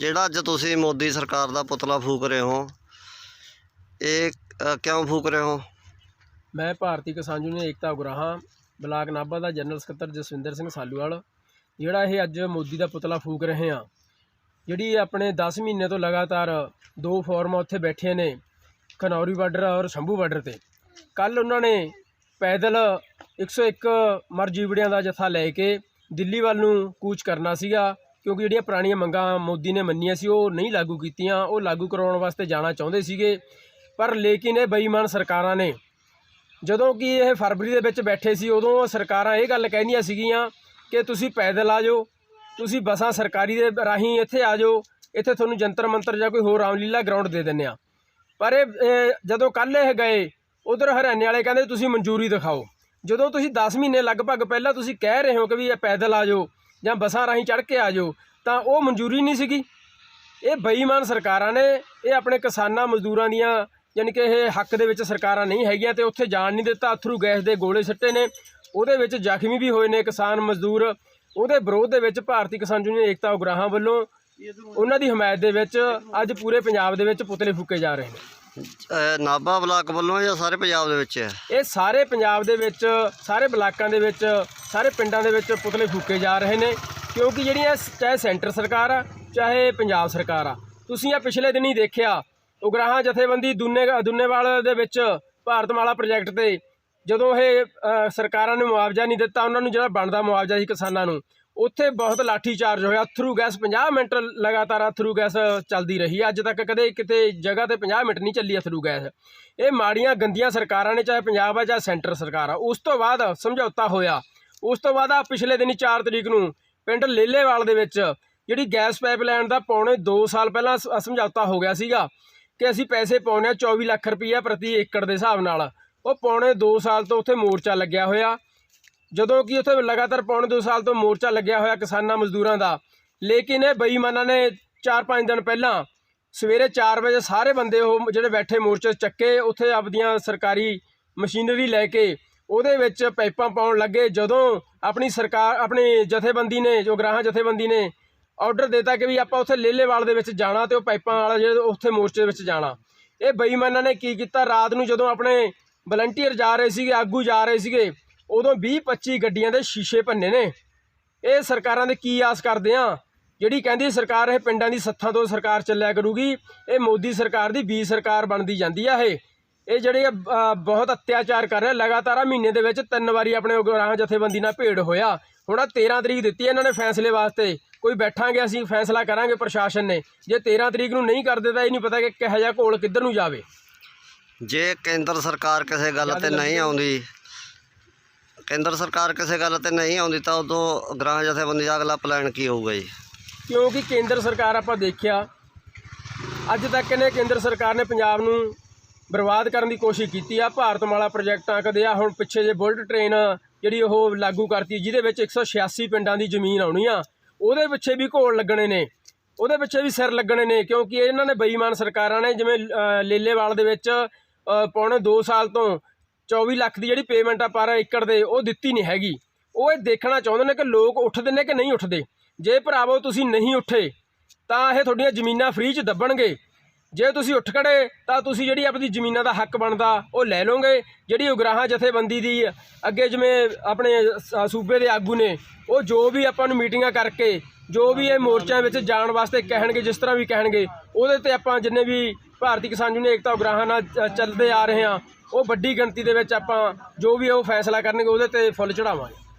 ਜਿਹੜਾ ਅੱਜ ਤੁਸੀਂ ਮੋਦੀ ਸਰਕਾਰ ਦਾ ਪੁਤਲਾ ਫੂਕ ਰਹੇ ਹੋ ਇਹ ਅ, ਕਿਉਂ ਫੂਕ ਰਹੇ ਹੋ? ਮੈਂ ਭਾਰਤੀ ਕਿਸਾਨ ਯੂਨੀਅਨ ਏਕਤਾ ਉਗਰਾਹਾਂ ਬਲਾਕ ਨਾਭਾ ਦਾ ਜਨਰਲ ਸਕੱਤਰ ਜਸਵਿੰਦਰ ਸਿੰਘ ਸਾਲੂਵਾਲ ਜਿਹੜਾ ਇਹ ਅੱਜ ਮੋਦੀ ਦਾ ਪੁਤਲਾ ਫੂਕ ਰਹੇ ਆ ਜਿਹੜੀ ਆਪਣੇ 10 ਮਹੀਨੇ ਤੋਂ ਲਗਾਤਾਰ ਦੋ ਫੋਰਮਾਂ ਉੱਥੇ ਬੈਠੀਆਂ ਨੇ ਖਨੌਰੀ ਬਾਰਡਰ ਔਰ ਸ਼ੰਭੂ ਬਾਰਡਰ ਤੇ। ਕੱਲ ਉਹਨਾਂ ਨੇ ਪੈਦਲ 101 ਮਰਜੀਵੜਿਆਂ ਦਾ ਜਥਾ ਲੈ ਕੇ ਦਿੱਲੀ ਵੱਲ ਨੂੰ ਕੂਚ ਕਰਨਾ ਸੀਗਾ। ਕਿਉਂਕਿ ਜਿਹੜੀਆਂ ਪੁਰਾਣੀਆਂ ਮੰਗਾਂ ਮੋਦੀ ਨੇ ਮੰਨੀਆਂ ਸੀ, ਉਹ ਨਹੀਂ ਲਾਗੂ ਕੀਤੀਆਂ, ਉਹ ਲਾਗੂ ਕਰਾਉਣ ਵਾਸਤੇ ਜਾਣਾ ਚਾਹੁੰਦੇ ਸੀਗੇ। ਪਰ ਲੇਕਿਨ ਇਹ ਬੇਈਮਾਨ ਸਰਕਾਰਾਂ ਨੇ, ਜਦੋਂ ਕਿ ਇਹ ਫਰਵਰੀ ਦੇ ਵਿੱਚ ਬੈਠੇ ਸੀ, ਉਦੋਂ ਸਰਕਾਰਾਂ ਇਹ ਗੱਲ ਕਹਿੰਦੀਆਂ ਸੀਗੀਆਂ ਕਿ ਤੁਸੀਂ ਪੈਦਲ ਆ ਜਾਓ, ਤੁਸੀਂ ਬੱਸਾਂ ਸਰਕਾਰੀ ਦੇ ਰਾਹੀਂ ਇੱਥੇ ਆ ਜਾਓ, ਇੱਥੇ ਤੁਹਾਨੂੰ ਜੰਤਰ ਮੰਤਰ ਜਾਂ ਕੋਈ ਹੋਰ ਰਾਮਲੀਲਾ ਗਰਾਊਂਡ ਦੇ ਦਿੰਨੇ ਆ ਪਰ ਇਹ ਇਹ ਜਦੋਂ ਕੱਲ ਇਹ ਗਏ, ਉਧਰ ਹਰਿਆਣੇ ਵਾਲੇ ਕਹਿੰਦੇ ਤੁਸੀਂ ਮਨਜ਼ੂਰੀ ਦਿਖਾਓ। ਜਦੋਂ ਤੁਸੀਂ 10 ਮਹੀਨੇ ਲਗਭਗ ਪਹਿਲਾਂ ਤੁਸੀਂ ਕਹਿ ਰਹੇ ਹੋ ਕਿ ਵੀ ਇਹ ਪੈਦਲ ਆ ਜਾਓ ਜਾਂ ਬੱਸਾਂ ਰਾਹੀਂ ਚੜ੍ਹ ਕੇ ਆ ਜਾਓ, ਤਾਂ ਉਹ ਮਨਜ਼ੂਰੀ ਨਹੀਂ ਸੀਗੀ। ਇਹ ਬੇਈਮਾਨ ਸਰਕਾਰਾਂ ਨੇ, ਇਹ ਆਪਣੇ ਕਿਸਾਨਾਂ ਮਜ਼ਦੂਰਾਂ ਦੀਆਂ, ਯਾਨੀ ਕਿ ਇਹ ਹੱਕ ਦੇ ਵਿੱਚ ਸਰਕਾਰਾਂ ਨਹੀਂ ਹੈਗੀਆਂ ਤੇ ਉੱਥੇ ਜਾਣ ਨਹੀਂ ਦਿੱਤਾ, ਅਥਰੂ ਗੈਸ ਦੇ ਗੋਲੇ ਸਿੱਟੇ ਨੇ। ਉਹਦੇ ਵਿੱਚ ਜ਼ਖਮੀ ਵੀ ਹੋਏ ਨੇ ਕਿਸਾਨ ਮਜ਼ਦੂਰ। ਉਹਦੇ ਵਿਰੋਧ ਦੇ ਵਿੱਚ ਭਾਰਤੀ ਕਿਸਾਨ ਯੂਨੀਅਨ ਏਕਤਾ ਉਗਰਾਹਾਂ ਵੱਲੋਂ, ਉਹਨਾਂ ਦੀ ਹਮਾਇਤ ਦੇ ਵਿੱਚ ਅੱਜ ਪੂਰੇ ਪੰਜਾਬ ਦੇ ਵਿੱਚ ਪੁਤਲੇ ਫੂਕੇ ਜਾ ਰਹੇ ਨੇ। ਨਾਭਾ ਬਲਾਕ ਵੱਲੋਂ ਜਾਂ ਸਾਰੇ ਪੰਜਾਬ ਦੇ ਵਿੱਚ? ਹੈ ਇਹ ਸਾਰੇ ਪੰਜਾਬ ਦੇ ਵਿੱਚ, ਸਾਰੇ ਬਲਾਕਾਂ ਦੇ ਵਿੱਚ, ਸਾਰੇ ਪਿੰਡਾਂ ਦੇ ਵਿੱਚ ਪੁਤਲੇ ਫੂਕੇ ਜਾ ਰਹੇ ਨੇ, ਕਿਉਂਕਿ ਜਿਹੜੀਆਂ ਚਾਹੇ ਸੈਂਟਰ ਸਰਕਾਰ ਆ, ਚਾਹੇ ਪੰਜਾਬ ਸਰਕਾਰ ਆ। ਤੁਸੀਂ ਆ ਪਿਛਲੇ ਦਿਨੀ ਦੇਖਿਆ, ਉਗਰਾਹਾਂ ਜਥੇਬੰਦੀ ਦੁੰਨੇ ਦੁੰਨੇਵਾਲ ਦੇ ਵਿੱਚ ਭਾਰਤਮਾਲਾ ਪ੍ਰੋਜੈਕਟ ਤੇ ਜਦੋਂ ਇਹ ਸਰਕਾਰਾਂ ਨੇ ਮੁਆਵਜ਼ਾ ਨਹੀਂ ਦਿੱਤਾ, ਉਹਨਾਂ ਨੂੰ ਜਿਹੜਾ ਬਣਦਾ ਮੁਆਵਜ਼ਾ ਸੀ ਕਿਸਾਨਾਂ ਨੂੰ ਉੱਥੇ ਬਹੁਤ ਲਾਠੀ ਚਾਰਜ ਹੋਇਆ। ਥਰੂ ਗੈਸ 50 ਮਿੰਟ ਲਗਾਤਾਰ ਥਰੂ ਗੈਸ ਚੱਲਦੀ ਰਹੀ ਅੱਜ ਤੱਕ ਕਦੇ ਕਿਤੇ ਜਗ੍ਹਾ ਤੇ 50 ਮਿੰਟ ਨਹੀਂ ਚੱਲੀ ਥਰੂ ਗੈਸ ਇਹ ਮਾੜੀਆਂ ਗੰਦੀਆਂ ਸਰਕਾਰਾਂ ਨੇ, ਚਾਹੇ ਪੰਜਾਬ ਆ ਚਾਹੇ ਸੈਂਟਰ ਸਰਕਾਰ ਆ, ਉਸ ਤੋਂ ਬਾਅਦ ਸਮਝੌਤਾ ਹੋਇਆ। ਉਸ ਤੋਂ ਬਾਅਦ ਆ ਪਿਛਲੇ ਦਿਨੀ 4 ਤਰੀਕ ਨੂੰ ਪਿੰਡ ਲੇਲੇਵਾਲ ਦੇ ਵਿੱਚ ਜਿਹੜੀ ਗੈਸ ਪਾਈਪਲਾਈਨ ਦਾ ਪੌਣੇ 2 ਸਾਲ ਪਹਿਲਾਂ ਸ- ਸਮਝੌਤਾ ਹੋ ਗਿਆ ਸੀਗਾ ਕਿ ਅਸੀਂ ਪੈਸੇ ਪਾਉਣੇ ਆ 24 ਲੱਖ ਰੁਪਈਆ ਪ੍ਰਤੀ ਏਕੜ ਦੇ ਹਿਸਾਬ ਨਾਲ। ਉਹ ਪੌਣੇ 2 ਸਾਲ ਤੋਂ ਉੱਥੇ ਮੋਰਚਾ ਲੱਗਿਆ ਹੋਇਆ। ਜਦੋਂ ਕਿ ਉੱਥੇ ਲਗਾਤਾਰ ਪੌਣੇ 2 ਸਾਲ ਤੋਂ ਮੋਰਚਾ ਲੱਗਿਆ ਹੋਇਆ ਕਿਸਾਨਾਂ ਮਜ਼ਦੂਰਾਂ ਦਾ। ਲੇਕਿਨ ਇਹ ਬੇਈਮਾਨਾਂ ਨੇ 4-5 ਦਿਨ ਪਹਿਲਾਂ ਸਵੇਰੇ 4 ਵਜੇ ਸਾਰੇ ਬੰਦੇ ਉਹ ਜਿਹੜੇ ਬੈਠੇ ਮੋਰਚੇ 'ਚ ਚੱਕੇ, ਉੱਥੇ ਆਪਦੀਆਂ ਸਰਕਾਰੀ ਮਸ਼ੀਨਰੀ ਲੈ ਕੇ ਉਹਦੇ ਵਿੱਚ ਪਾਈਪਾਂ ਪਾਉਣ ਲੱਗੇ। ਜਦੋਂ ਆਪਣੀ ਸਰਕਾਰ, ਆਪਣੀ ਜਥੇਬੰਦੀ ਨੇ, ਜੋ ਗ੍ਰਾਹਾਂ ਜਥੇਬੰਦੀ ਨੇ ਆਰਡਰ ਦਿੱਤਾ ਕਿ ਵੀ ਆਪਾਂ ਉੱਥੇ ਲੇਲੇਵਾਲ ਦੇ ਵਿੱਚ ਜਾਣਾ ਤੇ ਉਹ ਪਾਈਪਾਂ ਵਾਲਾ ਜਿਹੜੇ ਉੱਥੇ ਮੋਰਚੇ ਵਿੱਚ ਜਾਣਾ। ਇਹ ਬੇਈਮਾਨਾਂ ਨੇ ਕੀ ਕੀਤਾ? ਰਾਤ ਨੂੰ ਜਦੋਂ ਆਪਣੇ ਵਲੰਟੀਅਰ ਜਾ ਰਹੇ ਸੀਗੇ, ਆਗੂ ਜਾ ਰਹੇ ਸੀਗੇ ਉਦੋਂ 20 25 ਗੱਡੀਆਂ ਦੇ ਸ਼ੀਸ਼ੇ ਭੰਨੇ ਨੇ। ਇਹ ਸਰਕਾਰਾਂ ਦੇ ਕੀ ਆਸ ਕਰਦੇ ਆ? ਜਿਹੜੀ ਕਹਿੰਦੀ ਸਰਕਾਰ ਇਹ ਪਿੰਡਾਂ ਦੀ ਸੱਥਾਂ ਤੋਂ ਸਰਕਾਰ ਚੱਲਿਆ ਕਰੂਗੀ ਇਹ ਮੋਦੀ ਸਰਕਾਰ ਦੀ ਬੀ ਸਰਕਾਰ ਬਣਦੀ ਜਾਂਦੀ ਆ ਇਹ। ਇਹ ਜਿਹੜੇ ਬਹੁਤ ਅਤਿਆਚਾਰ ਕਰ ਰਿਹਾ। ਲਗਾਤਾਰ ਮਹੀਨੇ ਦੇ ਵਿੱਚ ਤਿੰਨ ਵਾਰੀ ਆਪਣੇ ਉਗਰਾਹਾਂ ਜਥੇਬੰਦੀ ਨਾਲ ਭੇੜ ਹੋਇਆ। ਹੁਣ ਆ 13 ਤਰੀਕ ਦਿੱਤੀ ਇਹਨਾਂ ਨੇ ਫੈਸਲੇ ਵਾਸਤੇ। ਕੋਈ ਬੈਠਾਂਗੇ ਅਸੀਂ ਫੈਸਲਾ ਕਰਾਂਗੇ ਪ੍ਰਸ਼ਾਸਨ ਨੇ। ਜੇ 13 ਤਰੀਕ ਨੂੰ ਨਹੀਂ ਕਰਦੇ ਤਾਂ ਇਹ ਨਹੀਂ ਪਤਾ ਕਿ ਕਿਹੋ ਜਿਹਾ ਘੋਲ ਕਿੱਧਰ ਨੂੰ ਜਾਵੇ। ਜੇ ਕੇਂਦਰ ਸਰਕਾਰ ਕਿਸੇ ਗੱਲ ਤੇ ਨਹੀਂ ਆਉਂਦੀ ਕੇਂਦਰ ਸਰਕਾਰ ਕਿਸੇ ਗੱਲ ਤੇ ਨਹੀਂ ਆਉਂਦੀ ਤਾਂ ਉਦੋਂ ਗ੍ਰਾਮ ਜਥੇਬੰਦੀ ਦਾ ਅਗਲਾ ਪਲਾਨ ਕੀ ਹੋਊਗਾ ਜੀ? ਕਿਉਂਕਿ ਕੇਂਦਰ ਸਰਕਾਰ ਆਪਾਂ ਦੇਖਿਆ, ਅੱਜ ਤੱਕ ਇਹਨੇ ਕੇਂਦਰ ਸਰਕਾਰ ਨੇ ਪੰਜਾਬ ਨੂੰ ਬਰਬਾਦ ਕਰਨ ਦੀ ਕੋਸ਼ਿਸ਼ ਕੀਤੀ ਆ। ਭਾਰਤਮਾਲਾ ਪ੍ਰੋਜੈਕਟਾਂ ਕਦੇ ਆ, ਹੁਣ ਪਿੱਛੇ ਜੇ ਬੁਲਟ ਟ੍ਰੇਨ ਜਿਹੜੀ ਉਹ ਲਾਗੂ ਕਰਤੀ, ਜਿਹਦੇ ਵਿੱਚ 186 ਪਿੰਡਾਂ ਦੀ ਜ਼ਮੀਨ ਆਉਣੀ ਆ, ਉਹਦੇ ਪਿੱਛੇ ਵੀ ਘੋਲ ਲੱਗਣੇ ਨੇ, ਉਹਦੇ ਪਿੱਛੇ ਵੀ ਸਿਰ ਲੱਗਣੇ ਨੇ, ਕਿਉਂਕਿ ਇਹਨਾਂ ਨੇ ਬੇਈਮਾਨ ਸਰਕਾਰਾਂ ਨੇ, ਜਿਵੇਂ ਲੇਲੇਵਾਲ ਦੇ ਵਿੱਚ ਪੌਣੇ 2 ਸਾਲ ਤੋਂ 24 ਲੱਖ ਦੀ ਜਿਹੜੀ ਪੇਮੈਂਟ ਆ ਪਰ ਏਕੜ ਦੇ, ਉਹ ਦਿੱਤੀ ਨਹੀਂ ਹੈਗੀ। ਉਹ ਇਹ ਦੇਖਣਾ ਚਾਹੁੰਦੇ ਨੇ ਕਿ ਲੋਕ ਉੱਠਦੇ ਨੇ ਕਿ ਨਹੀਂ ਉੱਠਦੇ। ਜੇ ਭਰਾਵੋ ਤੁਸੀਂ ਨਹੀਂ ਉੱਠੇ, ਤਾਂ ਇਹ ਤੁਹਾਡੀਆਂ ਜ਼ਮੀਨਾਂ ਫ੍ਰੀ 'ਚ ਦੱਬਣਗੇ। ਜੇ ਤੁਸੀਂ ਉੱਠ ਖੜੇ, ਤਾਂ ਤੁਸੀਂ ਜਿਹੜੀ ਆਪਣੀ ਜ਼ਮੀਨਾਂ ਦਾ ਹੱਕ ਬਣਦਾ, ਉਹ ਲੈ ਲਓਗੇ। ਜਿਹੜੀ ਉਗਰਾਹਾਂ ਜਥੇਬੰਦੀ ਦੀ, ਅੱਗੇ ਜਿਵੇਂ ਆਪਣੇ ਸੂਬੇ ਦੇ ਆਗੂ ਨੇ, ਉਹ ਜੋ ਵੀ ਆਪਾਂ ਨੂੰ ਮੀਟਿੰਗਾਂ ਕਰਕੇ, ਜੋ ਵੀ ਇਹ ਮੋਰਚਿਆਂ ਵਿੱਚ ਜਾਣ ਵਾਸਤੇ ਕਹਿਣਗੇ, ਜਿਸ ਤਰ੍ਹਾਂ ਵੀ ਕਹਿਣਗੇ, ਉਹਦੇ ਤੇ ਆਪਾਂ ਜਿੰਨੇ ਵੀ ਭਾਰਤੀ ਕਿਸਾਨ ਯੂਨੀਅਨ ਏਕਤਾ ਉਗਰਾਹਾਂ ਨਾਲ ਚੱਲਦੇ ਆ ਰਹੇ ਹਾਂ। ਉਹ ਵੱਡੀ ਗਿਣਤੀ ਦੇ ਵਿੱਚ ਆਪਾਂ ਜੋ ਵੀ ਉਹ ਫੈਸਲਾ ਕਰਨਗੇ, ਉਹਦੇ ਤੇ ਫੁੱਲ ਚੜਾਵਾਂਗੇ